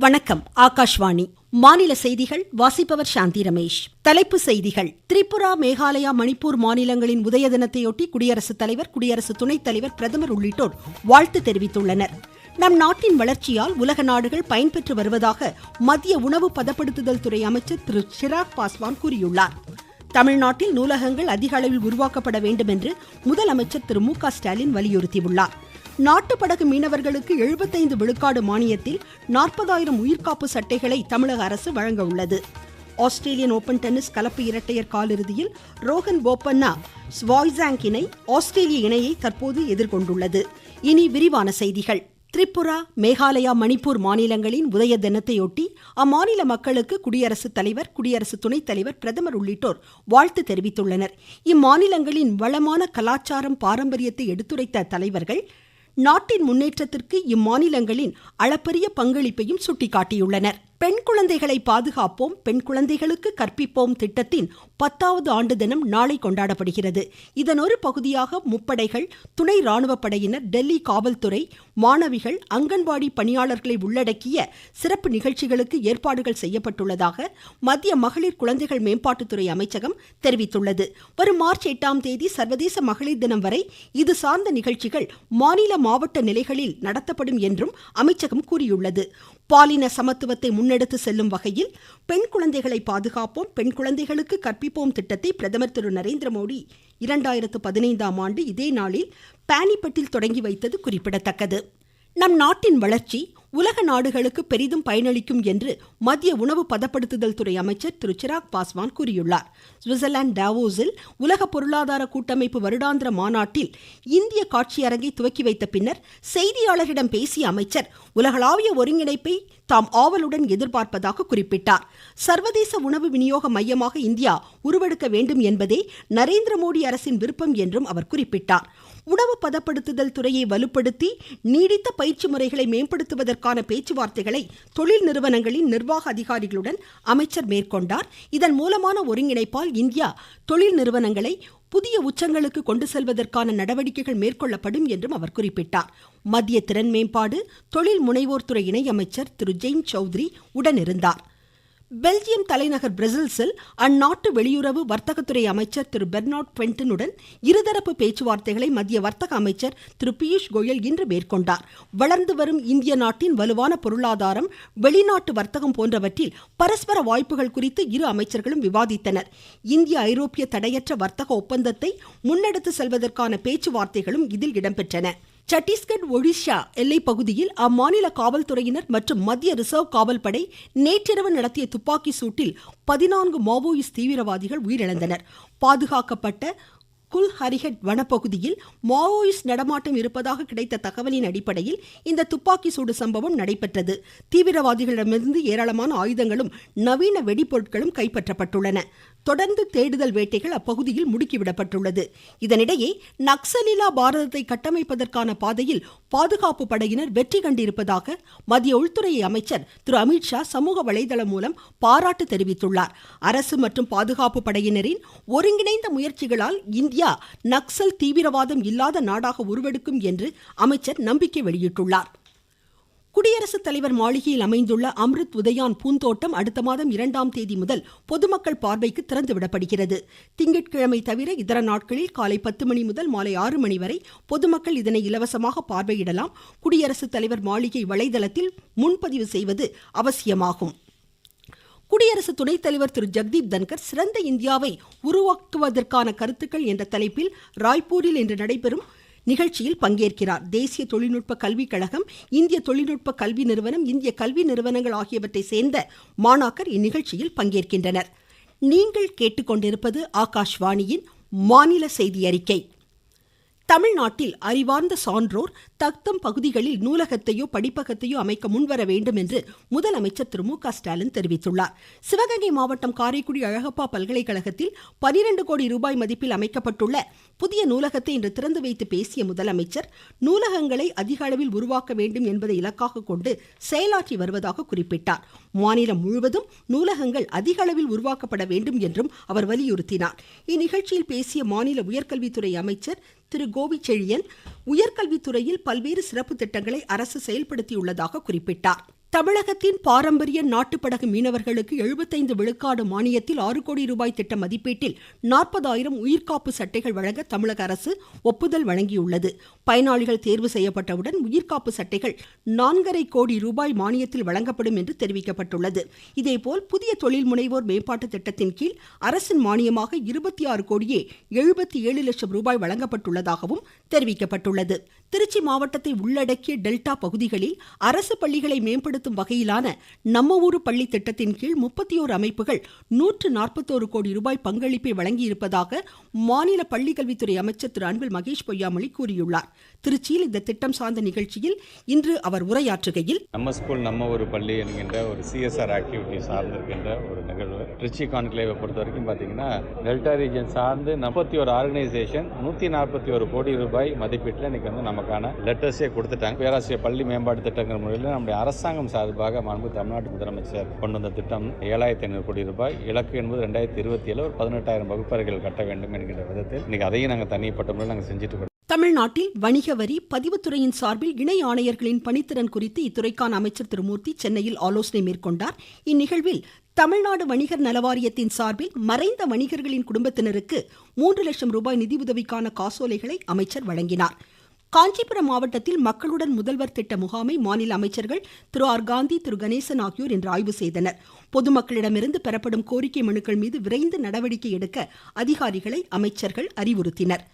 வணக்கம் ஆகாஷ்வாணி. மாநில செய்திகள் வாசிப்பவர் சாந்தி ரமேஷ். தலைப்பு செய்திகள். திரிபுரா மேகாலயா மணிப்பூர் மாநிலங்களின் உதய தினத்தையொட்டி குடியரசுத் தலைவர் குடியரசு துணைத் தலைவர் பிரதமர் உள்ளிட்டோர் வாழ்த்து தெரிவித்துள்ளனர். நம் நாட்டின் வளர்ச்சியால் உலக நாடுகள் பயன்பெற்று வருவதாக மத்திய உணவு பதப்படுத்துதல் துறை அமைச்சர் திரு. சிராக் பாஸ்வான் கூறியுள்ளார். தமிழ்நாட்டில் நூலகங்கள் அதிக அளவில் உருவாக்கப்பட வேண்டும் என்று முதலமைச்சர் திரு மு க ஸ்டாலின் வலியுறுத்தியுள்ளார். நாட்டுப்படகு மீனவர்களுக்கு எழுபத்தைந்து விழுக்காடு மானியத்தில் நாற்பதாயிரம் உயிர்காப்பு சட்டைகளை தமிழக அரசு வழங்க உள்ளது. ஆஸ்திரேலியன் ஓபன் டென்னிஸ் கலப்பு இரட்டையர் காலிறுதியில் ரோஹன் போப்பண்ணா ஸ்வாய்சாங் இணை ஆஸ்திரேலிய இணையை தற்போது எதிர்கொண்டுள்ளது. இனி விரிவான செய்திகள். திரிபுரா மேகாலயா மணிப்பூர் மாநிலங்களின் உதய தினத்தையொட்டி அம்மாநில மக்களுக்கு குடியரசுத் தலைவர் குடியரசு துணைத் தலைவர் பிரதமர் உள்ளிட்டோர் வாழ்த்து தெரிவித்துள்ளனர். இம்மாநிலங்களின் வளமான கலாச்சாரம் பாரம்பரியத்தை எடுத்துரைத்த தலைவர்கள் நாட்டின் முன்னேற்றத்திற்கு இம்மாநிலங்களின் அளப்பரிய பங்களிப்பையும் சுட்டிக்காட்டியுள்ளனர். பெண் குழந்தைகளை பாதுகாப்போம் பெண் குழந்தைகளுக்கு கற்பிப்போம் திட்டத்தின் பத்தாவது ஆண்டு தினம் நாளை கொண்டாடப்படுகிறது. இதன் ஒரு பகுதியாக முப்படைகள் துணை ராணுவ படையினர் டெல்லி காவல்துறை மாணவிகள் அங்கன்வாடி பணியாளர்களை உள்ளடக்கிய சிறப்பு நிகழ்ச்சிகளுக்கு ஏற்பாடுகள் செய்யப்பட்டுள்ளதாக மத்திய மகளிர் குழந்தைகள் மேம்பாட்டுத்துறை அமைச்சகம் தெரிவித்துள்ளது. வரும் மார்ச் எட்டாம் தேதி சர்வதேச மகளிர் தினம் வரை இது சார்ந்த நிகழ்ச்சிகள் மாநில மாவட்ட நிலைகளில் நடத்தப்படும் என்றும் அமைச்சகம் கூறியுள்ளது. பாலின சமத்துவத்தை முன் முன்னெடுத்து செல்லும் வகையில் பெண் குழந்தைகளை பாதுகாப்போம் பெண் குழந்தைகளுக்கு கற்பிப்போம் திட்டத்தை பிரதமர் திரு நரேந்திர மோடி இரண்டாயிரத்து பதினைந்தாம் ஆண்டு இதே நாளில் பானிபட்டில் தொடங்கி வைத்தது குறிப்பிடத்தக்கது. நம் நாட்டின் வளர்ச்சி உலக நாடுகளுக்கு பெரிதும் பயனளிக்கும் என்று மத்திய உணவு பதப்படுத்துதல் துறை அமைச்சர் திரு. சிராக் பாஸ்வான் கூறியுள்ளார். சுவிட்சர்லாந்து டாவோஸில் உலக பொருளாதார கூட்டமைப்பு வருடாந்திர மாநாட்டில் இந்திய காட்சியரங்கை துவக்கி வைத்த பின்னர் செய்தியாளர்களிடம் பேசிய அமைச்சர் உலகளாவிய ஒருங்கிணைப்பை தாம் ஆவலுடன் எதிர்பார்ப்பதாக குறிப்பிட்டார். சர்வதேச உணவு விநியோக மையமாக இந்தியா உருவெடுக்க வேண்டும் என்பதே நரேந்திர மோடி அரசின் விருப்பம் என்றும் அவர் குறிப்பிட்டார். உணவு பதப்படுத்துதல் துறையை வலுப்படுத்தி நீடித்த பயிற்சி முறைகளை மேம்படுத்துவதற்கான பேச்சுவார்த்தைகளை தொழில் நிறுவனங்களின் நிர்வாக அதிகாரிகளுடன் அமைச்சர் மேற்கொண்டார். இதன் மூலமான ஒருங்கிணைப்பால் இந்தியா தொழில் நிறுவனங்களை புதிய உச்சங்களுக்கு கொண்டு செல்வதற்கான நடவடிக்கைகள் மேற்கொள்ளப்படும் என்றும் அவர் குறிப்பிட்டார். மத்திய திறன் மேம்பாடு தொழில் முனைவோர் துறை இணையமைச்சர் திரு. ஜெயின் சௌத்ரி உடனிருந்தார். பெல்ஜியம் தலைநகர் பிரசல்ஸில் அந்நாட்டு வெளியுறவு வர்த்தகத்துறை அமைச்சர் திரு பெர்னாட் குவென்டனுடன் இருதரப்பு பேச்சுவார்த்தைகளை மத்திய வர்த்தக அமைச்சர் திரு பியூஷ் கோயல் இன்று மேற்கொண்டார். வளர்ந்து வரும் இந்திய நாட்டின் வலுவான பொருளாதாரம் வெளிநாட்டு வர்த்தகம் போன்றவற்றில் பரஸ்பர வாய்ப்புகள் குறித்து இரு அமைச்சர்களும் விவாதித்தனர். இந்திய ஐரோப்பிய தடையற்ற வர்த்தக ஒப்பந்தத்தை முன்னெடுத்து செல்வதற்கான பேச்சுவார்த்தைகளும் இதில் இடம்பெற்றன. சத்தீஸ்கட் ஒடிஷா எல்லை பகுதியில் அம்மாநில காவல்துறையினர் மற்றும் மத்திய ரிசர்வ் காவல் படை நேற்றிரவு நடத்திய துப்பாக்கி சூட்டில் பதினான்கு மாவோயிஸ்ட் தீவிரவாதிகள் உயிரிழந்தனர். பாதுகாக்கப்பட்ட குல்ஹரிஹட் வனப்பகுதியில் மாவோயிஸ்ட் நடமாட்டம் இருப்பதாக கிடைத்த தகவலின் அடிப்படையில் இந்த துப்பாக்கி சூடு சம்பவம் நடைபெற்றது. தீவிரவாதிகளிடமிருந்து ஏராளமான ஆயுதங்களும் நவீன வெடிப்பொருட்களும் கைப்பற்றப்பட்டுள்ளன. தொடர்ந்து தேடுதல் வேட்டைகள் அப்பகுதியில் முடுக்கிவிடப்பட்டுள்ளது. இதனிடையே நக்சலிலா பாரதத்தை கட்டமைப்பதற்கான பாதையில் பாதுகாப்பு படையினர் வெற்றி கண்டிருப்பதாக மத்திய உள்துறை அமைச்சர் திரு அமித்ஷா சமூக வலைதளம் மூலம் பாராட்டு தெரிவித்துள்ளார். அரசு மற்றும் பாதுகாப்பு படையினரின் ஒருங்கிணைந்த முயற்சிகளால் இந்தியா நக்சல் தீவிரவாதம் இல்லாத நாடாக உருவெடுக்கும் என்று அமைச்சர் நம்பிக்கை வெளியிட்டுள்ளார். குடியரசுத் தலைவர் மாளிகையில் அமைந்துள்ள அம்ருத் உதயான் பூந்தோட்டம் அடுத்த மாதம் இரண்டாம் தேதி முதல் பொதுமக்கள் பார்வைக்கு திறந்துவிடப்படுகிறது. திங்கட்கிழமை தவிர இதர நாட்களில் காலை பத்து மணி முதல் மாலை ஆறு மணி வரை பொதுமக்கள் இதனை இலவசமாக பார்வையிடலாம். குடியரசுத் தலைவர் மாளிகை வலைதளத்தில் முன்பதிவு செய்வது அவசியமாகும். குடியரசு துணைத் தலைவர் திரு. ஜெக்தீப் தன்கர் சிறந்த இந்தியாவை உருவாக்குவதற்கான கருத்துக்கள் என்ற தலைப்பில் ராய்ப்பூரில் இன்று நடைபெறும் நிகழ்ச்சியில் பங்கேற்கிறார். தேசிய தொழில்நுட்ப கல்விக் கழகம் இந்திய தொழில்நுட்ப கல்வி நிறுவனம் இந்திய கல்வி நிறுவனங்கள் ஆகியவற்றை சேர்ந்த மாணாக்கர் இந்நிகழ்ச்சியில் பங்கேற்கின்றனர். நீங்கள் கேட்டுக்கொண்டிருப்பது ஆகாஷ்வாணியின் மாநில செய்தி அறிக்கை. தமிழ்நாட்டில் அறிவார்ந்த சான்றோர் தத்தம் பகுதிகளில் நூலகத்தையோ படிப்பகத்தையோ அமைக்க முன்வர வேண்டும் என்று முதலமைச்சர் திரு மு க ஸ்டாலின் தெரிவித்துள்ளார். சிவகங்கை மாவட்டம் காரைக்குடி அழகப்பா பல்கலைக்கழகத்தில் பனிரெண்டு கோடி ரூபாய் மதிப்பில் அமைக்கப்பட்டுள்ள புதிய நூலகத்தை இன்று திறந்து வைத்து பேசிய முதலமைச்சர் நூலகங்களை அதிக அளவில் உருவாக்க வேண்டும் என்பதை இலக்காக கொண்டு செயலாற்றி வருவதாக குறிப்பிட்டார். மாநிலம் முழுவதும் நூலகங்கள் அதிக அளவில் உருவாக்கப்பட வேண்டும் என்றும் அவர் வலியுறுத்தினார். இந்நிகழ்ச்சியில் பேசிய மாநில உயர்கல்வித்துறை அமைச்சர் திரு கோவிச்செழியன் உயர்கல்வித்துறையில் பல்வேறு சிறப்பு திட்டங்களை அரசு செயல்படுத்தியுள்ளதாக குறிப்பிட்டார். தமிழகத்தின் பாரம்பரிய நாட்டுப்படகு மீனவர்களுக்கு எழுபத்தைந்து விழுக்காடு மானியத்தில் ஆறு கோடி ரூபாய் திட்ட மதிப்பீட்டில் நாற்பதாயிரம் உயிர்காப்பு சட்டைகள் வழங்க தமிழக அரசு ஒப்புதல் வழங்கியுள்ளது. பயனாளிகள் தேர்வு செய்யப்பட்டவுடன் உயிர்காப்பு சட்டைகள் நான்கரை கோடி ரூபாய் மானியத்தில் வழங்கப்படும் என்று தெரிவிக்கப்பட்டுள்ளது. இதேபோல் புதிய தொழில் முனைவோர் மேம்பாட்டு திட்டத்தின் கீழ் அரசின் மானியமாக இருபத்தி ஆறு கோடியே எழுபத்தி ஏழு லட்சம் ரூபாய் வழங்கப்பட்டுள்ளதாகவும் தெரிவிக்கப்பட்டுள்ளது. திருச்சி மாவட்டத்தை உள்ளடக்கிய டெல்டா பகுதிகளில் அரசு பள்ளிகளை மேம்படுத்தும் வகையிலான நம்ம ஊரு பள்ளி திட்டத்தின் கீழ் முப்பத்தி ஓரு அமைப்புகள் நூற்று நாற்பத்தோரு கோடி ரூபாய் பங்களிப்பை வழங்கியிருப்பதாக மாநில பள்ளிக்கல்வித்துறை அமைச்சர் திரு அன்பில் மகேஷ் பொய்யாமொழி கூறியுள்ளார். திருச்சியில் இந்த திட்டம் சார்ந்த நிகழ்ச்சியில் இன்று அவர் உரையாற்றுகையில் நம்ம ஸ்கூல் நம்ம ஒரு பள்ளி என்கின்ற ஒரு சிஎஸ்ஆர் ஆக்டிவிட்டி சார்ந்திருக்கின்ற ஒரு நிகழ்வு. திருச்சி கான்கிளேவை பொறுத்த வரைக்கும் பார்த்தீங்கன்னா டெல்டா ரீஜன் சார்ந்து முப்பத்தி ஒரு ஆர்கனைசேஷன் நூற்றி நாற்பத்தி ஒரு கோடி ரூபாய் மதிப்பீட்டில் இன்னைக்கு வந்து நமக்கான லெட்டர்ஸே கொடுத்துட்டாங்க. பேராசிரியர் பள்ளி மேம்பாட்டு திட்டங்கள் முறையில் நம்முடைய அரசாங்கம் சார்பாக மாண்பு தமிழ்நாட்டு முதலமைச்சர் கொண்டு வந்த திட்டம் ஏழாயிரத்தி ஐநூறு கோடி ரூபாய். இலக்கு என்பது ரெண்டாயிரத்தி இருபத்தி ஏழு ஒரு பதினெட்டாயிரம் வகுப்பறைகள் கட்ட வேண்டும் என்கின்ற விதத்தில் இன்னைக்கு அதையும் நாங்கள் தனிப்பட்ட முறையில் நாங்கள் செஞ்சுட்டு தமிழ்நாட்டில் வணிக வரி பதிவுத்துறையின் சார்பில் இணை ஆணையர்களின் பணித்திறன் குறித்து இத்துறைக்கான அமைச்சர் திரு மூர்த்தி சென்னையில் ஆலோசனை மேற்கொண்டார். இந்நிகழ்வில் தமிழ்நாடு வணிகர் நலவாரியத்தின் சார்பில் மறைந்த வணிகர்களின் குடும்பத்தினருக்கு மூன்று லட்சம் ரூபாய் நிதியுதவிக்கான காசோலைகளை அமைச்சர் வழங்கினார். காஞ்சிபுரம் மாவட்டத்தில் மக்களுடன் முதல்வர் திட்ட முகாமை மாநில அமைச்சர்கள் திரு ஆர் காந்தி திரு கணேசன் ஆகியோர் இன்று ஆய்வு செய்தனர். பொதுமக்களிடமிருந்து பெறப்படும் கோரிக்கை மனுக்கள் மீது விரைந்து நடவடிக்கை எடுக்க அதிகாரிகளை அமைச்சர்கள் அறிவுறுத்தினர்.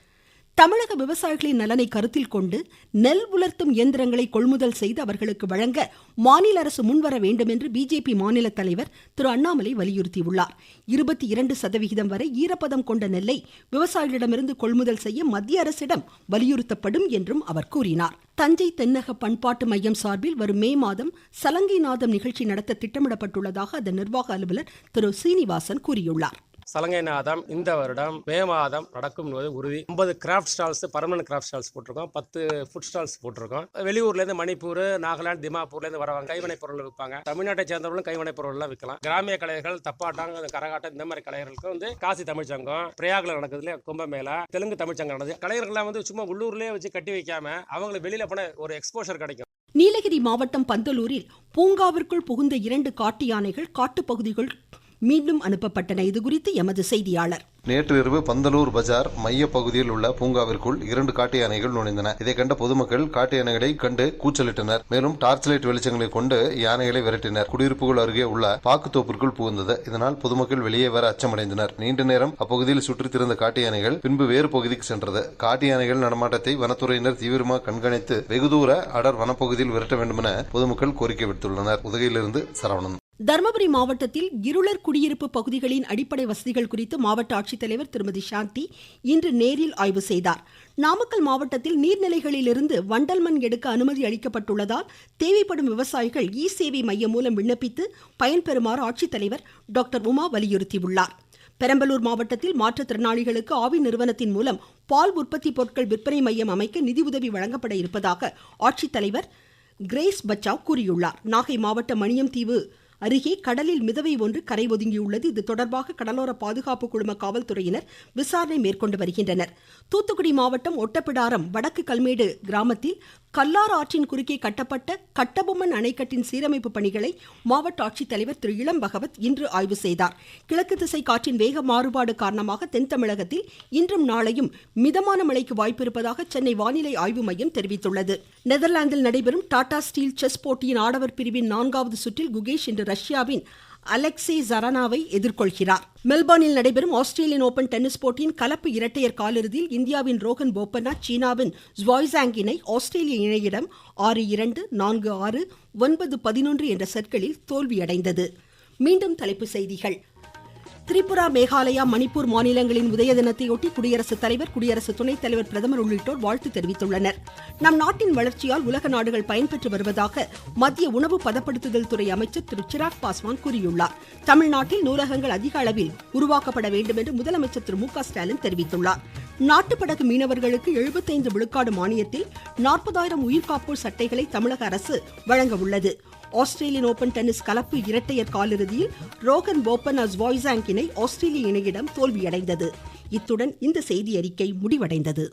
தமிழக விவசாயிகளின் நலனை கருத்தில் கொண்டு நெல் உலர்த்தும் இயந்திரங்களை கொள்முதல் செய்து அவர்களுக்கு வழங்க மாநில அரசு முன்வர வேண்டும் என்று பிஜேபி மாநில தலைவர் திரு அண்ணாமலை வலியுறுத்தியுள்ளார். இருபத்தி இரண்டு சதவிகிதம் வரை ஈரப்பதம் கொண்ட நெல்லை விவசாயிகளிடமிருந்து கொள்முதல் செய்ய மத்திய அரசிடம் வலியுறுத்தப்படும் என்றும் அவர் கூறினார். தஞ்சை தென்னக பண்பாட்டு மையம் சார்பில் வரும் மே மாதம் சலங்கை நாதம் நிகழ்ச்சி நடத்த திட்டமிடப்பட்டுள்ளதாக அதன் நிர்வாக அலுவலர் திரு சீனிவாசன் கூறியுள்ளார். சலங்கை நாதம் இந்த வருடம் மே மாதம் நடக்கும் என்பது உறுதி ஐம்பது craft stalls permanent craft stalls போட்டிருக்கோம். பத்து ஃபுட் ஸ்டால்ஸ் போட்டிருக்கோம். வெளியூர்லேருந்து மணிப்பூர் நாகாலாந்து திமாப்பூர்லேருந்து வரவங்க கைவினைப் பொருள் விற்பாங்க. தமிழ்நாட்டை சேர்ந்தவர்களும் கைவினைப் பொருள்லாம் விற்கலாம். கிராமிய கலைகள் தப்பாட்டம் கரகாட்டம் இந்த மாதிரி கலைஞர்களுக்கு வந்து காசி தமிழ்ச்சங்கம் பிரயாகில் நடக்குதுல கும்பமேளா தெலுங்கு தமிழ்ச்சங்கம் நடந்தது கலைஞர்கள்லாம் வந்து சும்மா உள்ளூர்லேயே வச்சு கட்டி வைக்காம அவங்களுக்கு வெளியில போன ஒரு எக்ஸ்போஷர் கிடைக்கும். நீலகிரி மாவட்டம் பந்தலூரில் பூங்காவிற்குள் புகுந்த இரண்டு காட்டு யானைகள் காட்டுப்பகுதிகள் மீண்டும் அனுப்பப்பட்டன. இதுகுறித்து எமது செய்தியாளர். நேற்று இரவு பந்தலூர் பஜார் மைய பகுதியில் உள்ள பூங்காவிற்குள் இரண்டு காட்டு யானைகள் நுழைந்தன. இதை கண்ட பொதுமக்கள் காட்டு யானைகளை கண்டு கூச்சலிட்டனர். மேலும் டார்ச் லைட் வெளிச்சங்களை கொண்டு யானைகளை விரட்டினர். குடியிருப்புகள் அருகே உள்ள பாக்குத்தோப்பிற்குள் புகுந்தது. இதனால் பொதுமக்கள் வெளியே வர அச்சமடைந்தனர். நீண்ட நேரம் அப்பகுதியில் சுற்றித் திறந்த காட்டு யானைகள் பின்பு வேறு பகுதிக்கு சென்றது. காட்டு யானைகள் நடமாட்டத்தை வனத்துறையினர் தீவிரமாக கண்காணித்து வெகு தூர அடர் வனப்பகுதியில் விரட்ட வேண்டும் என பொதுமக்கள் கோரிக்கை விடுத்துள்ளனர். உதகையிலிருந்து சரவணன். தருமபுரி மாவட்டத்தில் இருளர் குடியிருப்பு பகுதிகளின் அடிப்படை வசதிகள் குறித்து மாவட்ட ஆட்சித்தலைவர் திருமதி சாந்தி இன்று நேரில் ஆய்வு செய்தார். நாமக்கல் மாவட்டத்தில் நீர்நிலைகளிலிருந்து வண்டல் மண் எடுக்க அனுமதி அளிக்கப்பட்டுள்ளதால் தேவைப்படும் விவசாயிகள் இ சேவை மையம் மூலம் விண்ணப்பித்து பயன்பெறுமாறு ஆட்சித்தலைவர் டாக்டர் உமா வலியுறுத்தியுள்ளார். பெரம்பலூர் மாவட்டத்தில் மாற்றுத்திறனாளிகளுக்கு ஆவி நிறுவனத்தின் மூலம் பால் உற்பத்தி பொருட்கள் விற்பனை மையம் அமைக்க நிதியுதவி வழங்கப்பட இருப்பதாக ஆட்சித்தலைவர் கிரேஸ் பச்சாவ் கூறியுள்ளார். நாகை மாவட்டம் மணியம்தீவு அருகே கடலில் மிதவை ஒன்று கரை ஒதுங்கியுள்ளது. இது தொடர்பாக கடலோர பாதுகாப்பு குழும காவல்துறையினர் விசாரணை மேற்கொண்டு வருகின்றனர். தூத்துக்குடி மாவட்டம் ஒட்டப்பிடாரம் வடக்கு கல்மேடு கிராமத்தில் கல்லார் ஆற்றின் குறுக்கே கட்டப்பட்ட கட்டபொம்மன் அணைக்கட்டின் சீரமைப்பு பணிகளை மாவட்ட ஆட்சித்தலைவர் திரு இளம் பகவத் இன்று ஆய்வு செய்தார். கிழக்கு திசை காற்றின் வேக மாறுபாடு காரணமாக தென் தமிழகத்தில் இன்றும் நாளையும் மிதமான மழைக்கு வாய்ப்பிருப்பதாக சென்னை வானிலை ஆய்வு மையம் தெரிவித்துள்ளது. நெதர்லாந்தில் நடைபெறும் டாடா ஸ்டீல் செஸ் போட்டியின் ஆடவர் பிரிவின் நான்காவது சுற்றில் குகேஷ் இன்று ரஷ்யாவின் அலெக்சி ஜரனாவை எதிர்கொள்கிறார். மெல்பர்னில் நடைபெறும் ஆஸ்திரேலியன் ஓபன் டென்னிஸ் போட்டியின் கலப்பு இரட்டையர் காலிறுதியில் இந்தியாவின் ரோகன் போப்பண்ணா சீனாவின் ஜுவாய்சாங் இணை ஆஸ்திரேலிய இணையிடம் ஆறு இரண்டு நான்கு ஆறு ஒன்பது பதினொன்று என்ற செட்களில் தோல்வியடைந்தது. மீண்டும் தலைப்புச் செய்திகள். திரிபுரா மேகாலயா மணிப்பூர் மாநிலங்களின் உதய தினத்தையொட்டி குடியரசுத் தலைவர் குடியரசு துணைத் தலைவர் பிரதமர் உள்ளிட்டோர் வாழ்த்து தெரிவித்துள்ளனர். நம் நாட்டின் வளர்ச்சியால் உலக நாடுகள் பயன்பெற்று வருவதாக மத்திய உணவு பதப்படுத்துதல் துறை அமைச்சர் திரு சிராக் பாஸ்வான் கூறியுள்ளார். தமிழ்நாட்டில் நூலகங்கள் அதிக அளவில் உருவாக்கப்பட வேண்டும் என்று முதலமைச்சர் திரு மு க ஸ்டாலின் தெரிவித்துள்ளார். நாட்டுப்படகு மீனவர்களுக்கு எழுபத்தைந்து விழுக்காடு மானியத்தில் நாற்பதாயிரம் உயிர்காப்போர் சட்டைகளை தமிழக அரசு வழங்க உள்ளது. ஆஸ்திரேலியன் ஓபன் டென்னிஸ் கலப்பு இரட்டையர் காலிறுதியில் ரோகன் போபன் வாய்ஸாங் இணை ஆஸ்திரேலிய இணையிடம் தோல்வியடைந்தது. இத்துடன் இந்த செய்தி அறிக்கை முடிவடைந்தது.